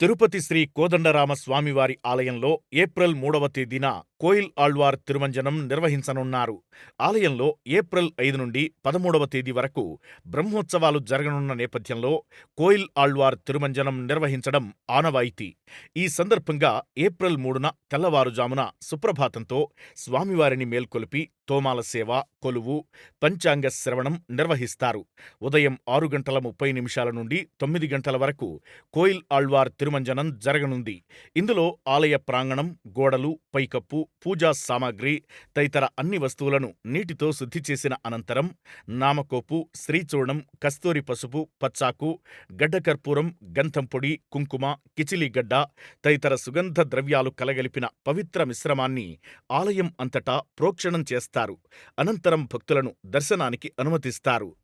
తిరుపతి శ్రీ కోదండరామ స్వామివారి ఆలయంలో ఏప్రిల్ మూడవ తేదీన కోయిల్ ఆళ్వార్ తిరుమంజనం నిర్వహించనున్నారు. ఆలయంలో ఏప్రిల్ ఐదు నుండి పదమూడవ తేదీ వరకు బ్రహ్మోత్సవాలు జరగనున్న నేపథ్యంలో కోయిల్ ఆళ్వార్ తిరుమంజనం నిర్వహించడం ఆనవాయితీ. ఈ సందర్భంగా ఏప్రిల్ మూడున తెల్లవారుజామున సుప్రభాతంతో స్వామివారిని మేల్కొలిపి తోమాల సేవ, కొలువు, పంచాంగ శ్రవణం నిర్వహిస్తారు. ఉదయం ఆరు గంటల ముప్పై నిమిషాల నుండి తొమ్మిది గంటల వరకు కోయిల్ ఆళ్వార్ తిరుమంజనం జరగనుంది. ఇందులో ఆలయ ప్రాంగణం, గోడలు, పైకప్పు, పూజా సామాగ్రి తదితర అన్ని వస్తువులను నీటితో శుద్ధి చేసిన అనంతరం నామకోపు, శ్రీచూర్ణం, కస్తూరి పసుపు, పచ్చాకు, గడ్డకర్పూరం, గంధం పొడి, కుంకుమ, కిచిలీగడ్డ తదితర సుగంధ ద్రవ్యాలు కలగలిపిన పవిత్ర మిశ్రమాన్ని ఆలయం అంతటా ప్రోక్షణం చేస్తారు. అనంతరం భక్తులను దర్శనానికి అనుమతిస్తారు.